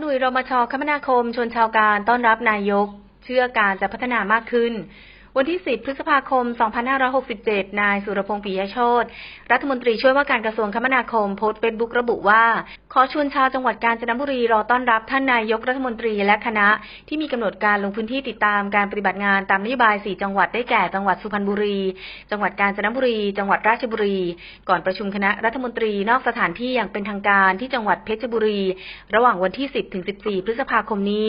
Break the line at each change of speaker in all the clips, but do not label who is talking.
หน่วยรมชคมนาคมชวนชาวการต้อนรับนายก เชื่อการจะพัฒนามากขึ้น วันที่ 10 พฤษภาคม 2567 นายสุรพงษ์ปิยโชตรัฐมนตรีช่วยว่าการกระทรวงคมนาคมโพสต์เฟซบุ๊กระบุว่า ขอชวนชาวจังหวัดกาญจนบุรีรอต้อนรับท่านนายกรัฐมนตรีและคณะ ที่มีกำหนดการลงพื้นที่ติดตามการปฏิบัติงานตามนโยบาย 4 จังหวัดได้แก่จังหวัดสุพรรณบุรี จังหวัดกาญจนบุรี จังหวัดราชบุรี ก่อนประชุมคณะรัฐมนตรีนอกสถานที่อย่างเป็นทางการที่จังหวัดเพชรบุรี ระหว่างวันที่ 10 ถึง 14 พฤษภาคมนี้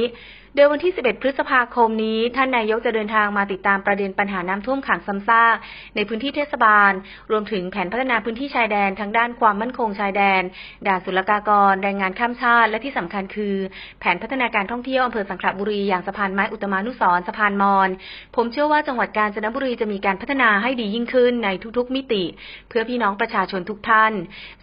โดยวันที่ 11 พฤษภาคมนี้ ท่านนายกจะเดินทางมาติดตามประเด็นปัญหาน้ำท่วมขังซ้ำซากในพื้นที่เทศบาล รวมถึงแผนพัฒนาพื้นที่ชายแดนทางด้านความมั่นคงชายแดน ด่านศุลกากร แรงงานข้ามชาติ และที่สำคัญคือ แผนพัฒนาการท่องเที่ยวอำเภอสังขละบุรีอย่างสะพานไม้อุตมานุสรสะพานมอญผมเชื่อว่าจังหวัดกาญจนบุรีจะมีการพัฒนาให้ดียิ่งขึ้นในทุกๆ มิติ เพื่อพี่น้องประชาชนทุกท่าน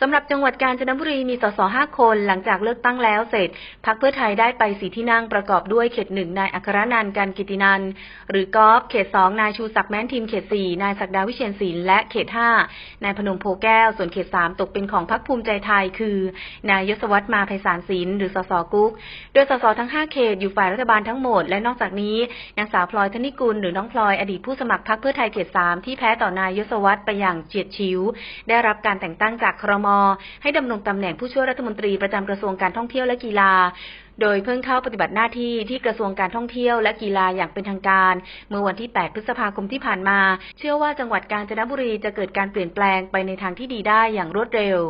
สำหรับจังหวัดกาญจนบุรีมีสสห้าคน หลังจากเลือกตั้งแล้วเสร็จพรรคเพื่อไทยได้ไปสีที่นั่งประกอบด้วยเขตหนึ่งนายอัครนันท์การกิตินันหรือกอฟเขตสองนายชูศักดิ์แม้นทีมเขตสี่นายศักดาวิเชียนศิลป์และเขตห้านายพนมโพแก้ว ส่วนเขตสามตกเป็นของพรรคภูมิใจไทย คือ นายยศวัตรมาไพศาลศิลป์หรือสสกุ๊ก โดยสสทั้ง5เขตอยู่ฝ่ายรัฐบาลทั้งหมด และนอกจากนี้นางสาวพลอยธนิกุลหรือน้องพลอยอดีตผู้สมัครพรรคเพื่อไทยเขตสามที่แพ้ต่อนายยศวัตรไปอย่างเฉียดฉิว ได้รับการแต่งตั้งจากครม ให้ดำรงตำแหน่งผู้ช่วยรัฐมนตรีประจำกระทรวงการท่องเที่ยวและกีฬา โดยเพิ่งเข้าปฏิบัติหน้าที่ที่กระทรวงการท่องเที่ยวและกีฬาอย่างเป็นทางการ เมื่อวันที่ 8 พฤษภาคมที่ผ่านมา เชื่อว่าจังหวัดกาญจนบุรีจะเกิดการเปลี่ยนแปลงไปในทางที่ดีได้อย่างรวดเร็ว